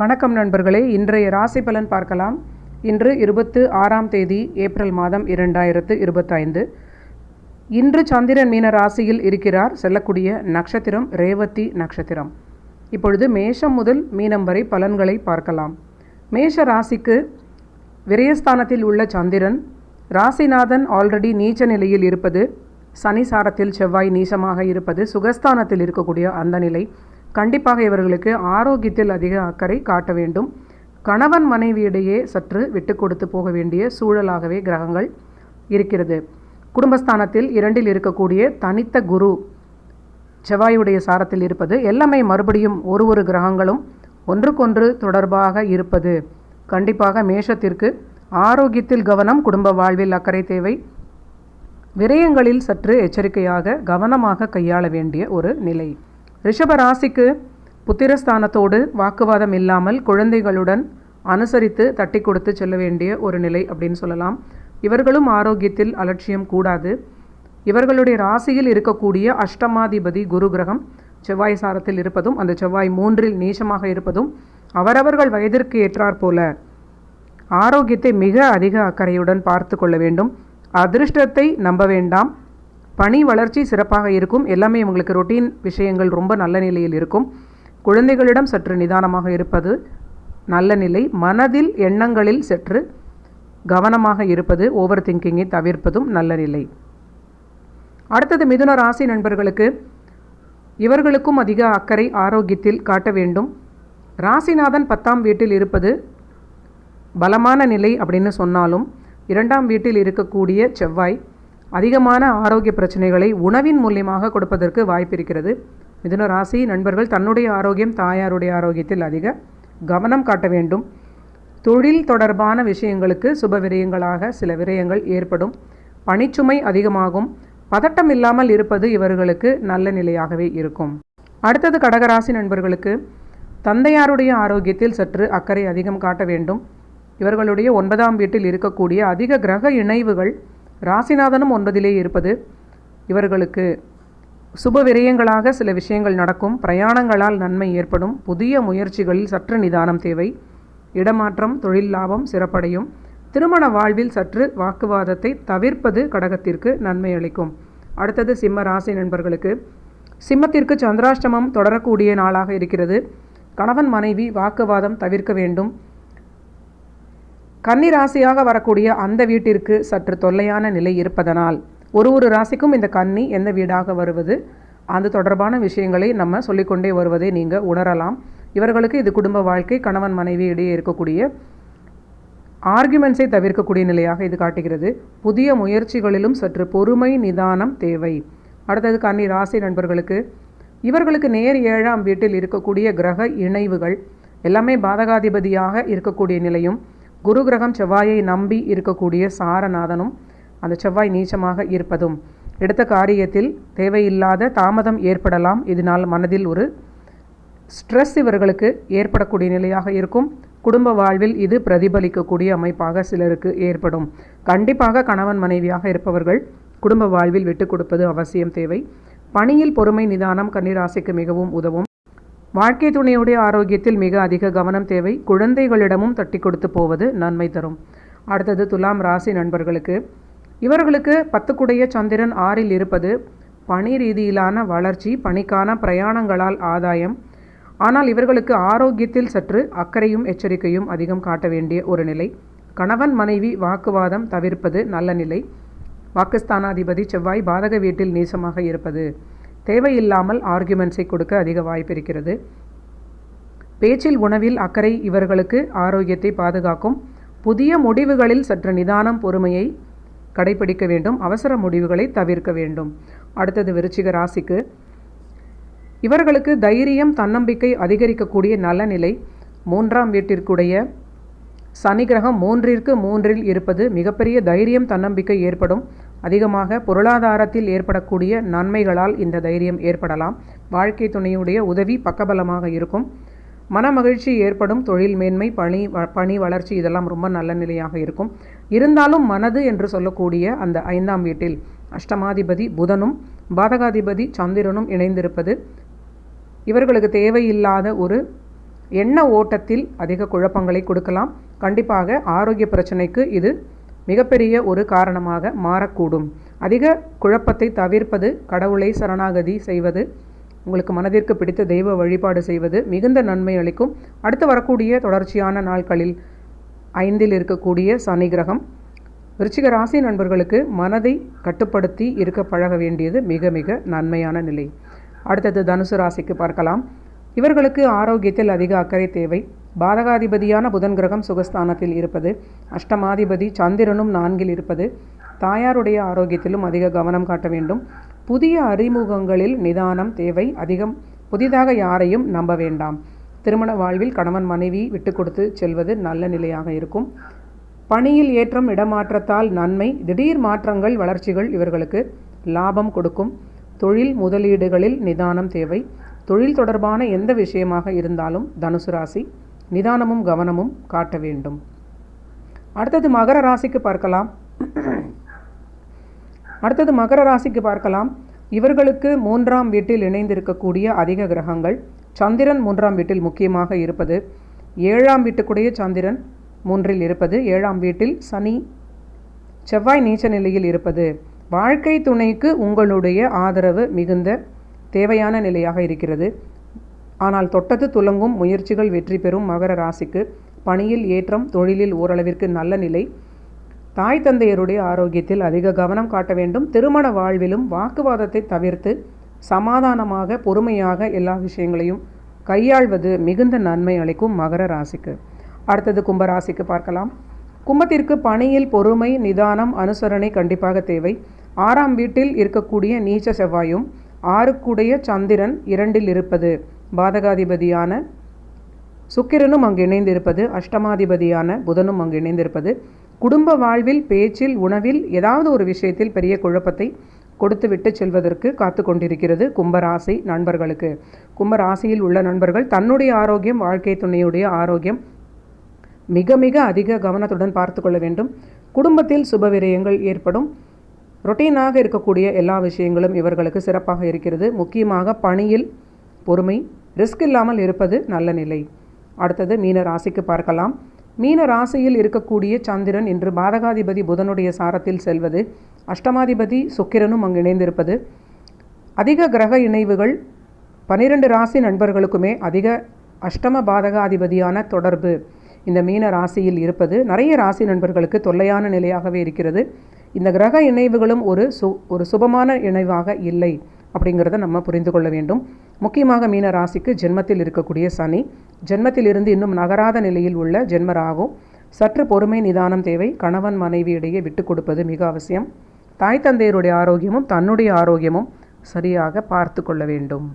வணக்கம் நண்பர்களே இன்றைய ராசி பலன் பார்க்கலாம். இன்று இருபத்து ஆறாம் தேதி ஏப்ரல் மாதம் இரண்டாயிரத்து இருபத்தைந்து. இன்று சந்திரன் மீன ராசியில் இருக்கிறார் செல்லக்கூடிய நட்சத்திரம் ரேவதி நட்சத்திரம். இப்பொழுது மேஷம் முதல் மீனம் வரை பலன்களை பார்க்கலாம். மேஷ ராசிக்கு விரயஸ்தானத்தில் உள்ள சந்திரன் ராசிநாதன் ஆல்ரெடி நீச்ச நிலையில் இருப்பது சனி சாரத்தில் செவ்வாய் நீசமாக இருப்பது சுகஸ்தானத்தில் இருக்கக்கூடிய அந்த நிலை. கண்டிப்பாக இவர்களுக்கு ஆரோக்கியத்தில் அதிக அக்கறை காட்ட வேண்டும். கணவன் மனைவியிடையே சற்று விட்டு கொடுத்து போக வேண்டிய சூழலாகவே கிரகங்கள் இருக்கிறது. குடும்பஸ்தானத்தில் இரண்டில் இருக்கக்கூடிய தனித்த குரு செவ்வாயுடைய சாரத்தில் இருப்பது எல்லாமே மறுபடியும் ஒரு ஒரு கிரகங்களும் ஒன்றுக்கொன்று தொடர்பாக இருப்பது. கண்டிப்பாக மேஷத்திற்கு ஆரோக்கியத்தில் கவனம் குடும்ப வாழ்வில் அக்கறை தேவை. விரயங்களில் சற்று எச்சரிக்கையாக கவனமாக கையாள வேண்டிய ஒரு நிலை. ரிஷப ராசிக்கு புத்திரஸ்தானத்தோடு வாக்குவாதம் இல்லாமல் குழந்தைகளுடன் அனுசரித்து தட்டி கொடுத்து செல்ல வேண்டிய ஒரு நிலை அப்படின்னு சொல்லலாம். இவர்களும் ஆரோக்கியத்தில் அலட்சியம் கூடாது. இவர்களுடைய ராசியில் இருக்கக்கூடிய அஷ்டமாதிபதி குரு கிரகம் செவ்வாய் சாரத்தில் இருப்பதும் அந்த செவ்வாய் மூன்றில் நீச்சமாக இருப்பதும் அவரவர்கள் வயதிற்கு ஏற்றாற் போல ஆரோக்கியத்தை மிக அதிக அக்கறையுடன் பார்த்து கொள்ள வேண்டும். அதிர்ஷ்டத்தை நம்ப வேண்டாம். பணி வளர்ச்சி சிறப்பாக இருக்கும். எல்லாமே இவங்களுக்கு ரொட்டீன் விஷயங்கள் ரொம்ப நல்ல நிலையில் இருக்கும். குழந்தைகளிடம் சற்று நிதானமாக இருப்பது நல்ல நிலை. மனதில் எண்ணங்களில் சற்று கவனமாக இருப்பது ஓவர் திங்கிங்கை தவிர்ப்பதும் நல்ல நிலை. அடுத்தது மிதுன ராசி நண்பர்களுக்கு இவர்களுக்கும் அதிக அக்கறை ஆரோக்கியத்தில் காட்ட வேண்டும். ராசிநாதன் பத்தாம் வீட்டில் இருப்பது பலமான நிலை அப்படின்னு சொன்னாலும் இரண்டாம் வீட்டில் இருக்கக்கூடிய செவ்வாய் அதிகமான ஆரோக்கிய பிரச்சனைகளை உணவின் மூலியமாக கொடுப்பதற்கு வாய்ப்பு இருக்கிறது மிதுன ராசி நண்பர்கள் தன்னுடைய ஆரோக்கியம் தாயாருடைய ஆரோக்கியத்தில் அதிக கவனம் காட்ட வேண்டும். தொழில் தொடர்பான விஷயங்களுக்கு சுப விரயங்களாக சில விரயங்கள் ஏற்படும். பணிச்சுமை அதிகமாகும். பதட்டம் இல்லாமல் இருப்பது இவர்களுக்கு நல்ல நிலையாகவே இருக்கும். அடுத்தது கடகராசி நண்பர்களுக்கு தந்தையாருடைய ஆரோக்கியத்தில் சற்று அக்கறை அதிகம் காட்ட வேண்டும். இவர்களுடைய ஒன்பதாம் வீட்டில் இருக்கக்கூடிய அதிக கிரக இணைவுகள் ராசிநாதனும் ஒன்பதிலே இருப்பது. இவர்களுக்கு சுப விரயங்களாக சில விஷயங்கள் நடக்கும். பிரயாணங்களால் நன்மை ஏற்படும். புதிய முயற்சிகளில் சற்று நிதானம் தேவை. இடமாற்றம் தொழில் லாபம் சிறப்படையும். திருமண வாழ்வில் சற்று வாக்குவாதத்தை தவிர்ப்பது கடகத்திற்கு நன்மை அளிக்கும். அடுத்தது சிம்ம ராசி நண்பர்களுக்கு. சிம்மத்திற்கு சந்திராஷ்டமம் தொடரக்கூடிய நாளாக இருக்கிறது. கணவன் மனைவி வாக்குவாதம் தவிர்க்க வேண்டும். கன்னி ராசியாக வரக்கூடிய அந்த வீட்டிற்கு சற்று தொல்லையான நிலை இருப்பதனால் ஒரு ஒரு ராசிக்கும் இந்த கன்னி எந்த வீடாக வருவது? அது தொடர்பான விஷயங்களை நம்ம சொல்லிக்கொண்டே வருவதை நீங்கள் உணரலாம். இவர்களுக்கு இது குடும்ப வாழ்க்கை கணவன் மனைவி இடையே இருக்கக்கூடிய ஆர்குமெண்ட்ஸை தவிர்க்கக்கூடிய நிலையாக இது காட்டுகிறது. புதிய முயற்சிகளிலும் சற்று பொறுமை நிதானம் தேவை. அடுத்தது கன்னி ராசி நண்பர்களுக்கு இவர்களுக்கு நேர் ஏழாம் வீட்டில் இருக்கக்கூடிய கிரக இணைவுகள் எல்லாமே பாதகாதிபதியாக இருக்கக்கூடிய நிலையும் குரு கிரகம் செவ்வாயை நம்பி இருக்கக்கூடிய சாரநாதனும் அந்த செவ்வாய் நீச்சமாக இருப்பதும். எடுத்த காரியத்தில் தேவையில்லாத தாமதம் ஏற்படலாம். இதனால் மனதில் ஒரு ஸ்ட்ரெஸ் இவர்களுக்கு ஏற்படக்கூடிய நிலையாக இருக்கும். குடும்ப வாழ்வில் இது பிரதிபலிக்கக்கூடிய அமைப்பாக சிலருக்கு ஏற்படும். கண்டிப்பாக கணவன் மனைவியாக இருப்பவர்கள் குடும்ப வாழ்வில் விட்டு கொடுப்பது அவசியம் தேவை. பணியில் பொறுமை நிதானம் கன்னிராசிக்கு மிகவும் உதவும். வாழ்க்கை துணையுடைய ஆரோக்கியத்தில் மிக அதிக கவனம் தேவை. குழந்தைகளிடமும் தட்டி கொடுத்து போவது நன்மை தரும். அடுத்தது துலாம் ராசி நண்பர்களுக்கு. இவர்களுக்கு பத்துக்குடைய சந்திரன் ஆறில் இருப்பது பணி ரீதியிலான வளர்ச்சி பணிக்கான பிரயாணங்களால் ஆதாயம். ஆனால் இவர்களுக்கு ஆரோக்கியத்தில் சற்று அக்கறையும் எச்சரிக்கையும் அதிகம் காட்ட வேண்டிய ஒரு நிலை. கணவன் மனைவி வாக்குவாதம் தவிர்ப்பது நல்ல நிலை. பாகிஸ்தானாதிபதி செவ்வாய் பாதக வீட்டில் நீசமாக இருப்பது. தேவையில்லாமல் ஆர்குமெண்ட்ஸை கொடுக்க அதிக வாய்ப்பு இருக்கிறது. பேச்சில் உணவில் அக்கறை இவர்களுக்கு ஆரோக்கியத்தை பாதுகாக்கும் புதிய முடிவுகளில் சற்று நிதானம் பொறுமையை கடைபிடிக்க வேண்டும். அவசர முடிவுகளை தவிர்க்க வேண்டும். அடுத்தது விருச்சிக ராசிக்கு. இவர்களுக்கு தைரியம் தன்னம்பிக்கை அதிகரிக்கக்கூடிய நல்ல நிலை. மூன்றாம் வீட்டிற்குடைய சனி கிரகம் மூன்றிற்கு மூன்றில் இருப்பது மிகப்பெரிய தைரியம் தன்னம்பிக்கை ஏற்படும். அதிகமாக பொருளாதாரத்தில் ஏற்படக்கூடிய நன்மைகளால் இந்த தைரியம் ஏற்படலாம். வாழ்க்கை துணையுடைய உதவி பக்கபலமாக இருக்கும். மன மகிழ்ச்சி ஏற்படும். தொழில் மேன்மை பணி வ- பணி வளர்ச்சி இதெல்லாம் ரொம்ப நல்ல நிலையாக இருக்கும். இருந்தாலும் மனது என்று சொல்லக்கூடிய அந்த ஐந்தாம் வீட்டில் அஷ்டமாதிபதி புதனும் பாதகாதிபதி சந்திரனும் இணைந்திருப்பது இவர்களுக்கு தேவையில்லாத ஒரு எண்ண ஓட்டத்தில் அதிக குழப்பங்களை கொடுக்கலாம். கண்டிப்பாக ஆரோக்கிய பிரச்சனைக்கு இது மிகப்பெரிய ஒரு காரணமாக மாறக்கூடும். அதிக குழப்பத்தை தவிர்ப்பது கடவுளை சரணாகதி செய்வது உங்களுக்கு மனதிற்கு பிடித்த தெய்வ வழிபாடு செய்வது மிகுந்த நன்மை அளிக்கும். அடுத்து வரக்கூடிய தொடர்ச்சியான நாட்களில் ஐந்தில் இருக்கக்கூடிய சனி கிரகம் விருச்சிக ராசி நண்பர்களுக்கு மனதை கட்டுப்படுத்தி இருக்க பழக வேண்டியது மிக மிக நன்மையான நிலை. அடுத்தது தனுசு ராசிக்கு பார்க்கலாம். இவர்களுக்கு ஆரோக்கியத்தில் அதிக அக்கறை தேவை. பாதகாதிபதியான புதன் கிரகம் சுகஸ்தானத்தில் இருப்பது அஷ்டமாதிபதி சந்திரனும் நான்கில் இருப்பது தாயாருடைய ஆரோக்கியத்திலும் அதிக கவனம் காட்ட வேண்டும். புதிய அறிமுகங்களில் நிதானம் தேவை அதிகம். புதிதாக யாரையும் நம்ப வேண்டாம். திருமண வாழ்வில் கணவன் மனைவி விட்டு கொடுத்து செல்வது நல்ல நிலையாக இருக்கும். பணியில் ஏற்றம் இடமாற்றத்தால் நன்மை திடீர் மாற்றங்கள் வளர்ச்சிகள் இவர்களுக்கு லாபம் கொடுக்கும். தொழில் முதலீடுகளில் நிதானம் தேவை. தொழில் தொடர்பான எந்த விஷயமாக இருந்தாலும் தனுசு ராசி நிதானமும் கவனமும் காட்ட வேண்டும். அடுத்தது மகர ராசிக்கு பார்க்கலாம். அடுத்தது மகர ராசிக்கு பார்க்கலாம். இவர்களுக்கு மூன்றாம் வீட்டில் இணைந்திருக்கக்கூடிய அதிக கிரகங்கள். சந்திரன் மூன்றாம் வீட்டில் முக்கியமாக இருப்பது. ஏழாம் வீட்டுக்குடைய சந்திரன் மூன்றில் இருப்பது. ஏழாம் வீட்டில் சனி செவ்வாய் நீச்ச நிலையில் இருப்பது. வாழ்க்கை துணைக்கு உங்களுடைய ஆதரவு மிகுந்த தேவையான நிலையாக இருக்கிறது. ஆனால் தொட்டது துலங்கும் முயற்சிகள் வெற்றி பெறும் மகர ராசிக்கு. பணியில் ஏற்றம் தொழிலில் ஓரளவிற்கு நல்ல நிலை. தாய் தந்தையருடைய ஆரோக்கியத்தில் அதிக கவனம் காட்ட வேண்டும். திருமண வாழ்விலும் வாக்குவாதத்தை தவிர்த்து சமாதானமாக பொறுமையாக எல்லா விஷயங்களையும் கையாள்வது மிகுந்த நன்மை அளிக்கும் மகர ராசிக்கு. அடுத்தது கும்பராசிக்கு பார்க்கலாம். கும்பத்திற்கு பணியில் பொறுமை நிதானம் அனுசரணை கண்டிப்பாக தேவை. ஆறாம் வீட்டில் இருக்கக்கூடிய நீச்ச செவ்வாயும் ஆறுக்குடைய சந்திரன் இரண்டில் இருப்பது. பாதகாதிபதியான சுக்கிரனும் அங்கு இணைந்திருப்பது அஷ்டமாதிபதியான புதனும் அங்கு இணைந்திருப்பது. குடும்ப வாழ்வில் பேச்சில் உணவில் ஏதாவது ஒரு விஷயத்தில் பெரிய குழப்பத்தை கொடுத்துவிட்டு செல்வதற்கு காத்து கொண்டிருக்கிறது கும்பராசி நண்பர்களுக்கு. கும்பராசியில் உள்ள நண்பர்கள் தன்னுடைய ஆரோக்கியம் வாழ்க்கை துணையுடைய ஆரோக்கியம் மிக மிக அதிக கவனத்துடன் பார்த்து கொள்ள வேண்டும். குடும்பத்தில் சுப விரயங்கள் ஏற்படும். ரொட்டீனாக இருக்கக்கூடிய எல்லா விஷயங்களும் இவர்களுக்கு சிறப்பாக இருக்கிறது. முக்கியமாக பணியில் பொறுமை ரிஸ்க் இல்லாமல் இருப்பது நல்ல நிலை. அடுத்தது மீன ராசிக்கு பார்க்கலாம். மீன ராசியில் இருக்கக்கூடிய சந்திரன் இன்று பாதகாதிபதி புதனுடைய சாரத்தில் செல்வது அஷ்டமாதிபதி சுக்கிரனும் அங்கு இணைந்திருப்பது. அதிக கிரக இணைவுகள் பனிரெண்டு ராசி நண்பர்களுக்குமே அதிக அஷ்டம பாதகாதிபதியான தொடர்பு இந்த மீன ராசியில் இருப்பது. நிறைய ராசி நண்பர்களுக்கு தொல்லையான நிலையாகவே இருக்கிறது. இந்த கிரக இணைவுகளும் ஒரு சு ஒரு சுபமான இணைவாக இல்லை அப்படிங்கிறத நம்ம புரிந்து கொள்ள வேண்டும். முக்கியமாக மீன ராசிக்கு ஜென்மத்தில் இருக்கக்கூடிய சனி. ஜென்மத்தில் இருந்து இன்னும் நகராத நிலையில் உள்ள ஜென்மராகும் சற்று பொறுமை நிதானம் தேவை. கணவன் மனைவியிடையே விட்டு கொடுப்பது மிக அவசியம். தாய் தந்தையருடைய ஆரோக்கியமும் தன்னுடைய ஆரோக்கியமும் சரியாக பார்த்து கொள்ள வேண்டும்.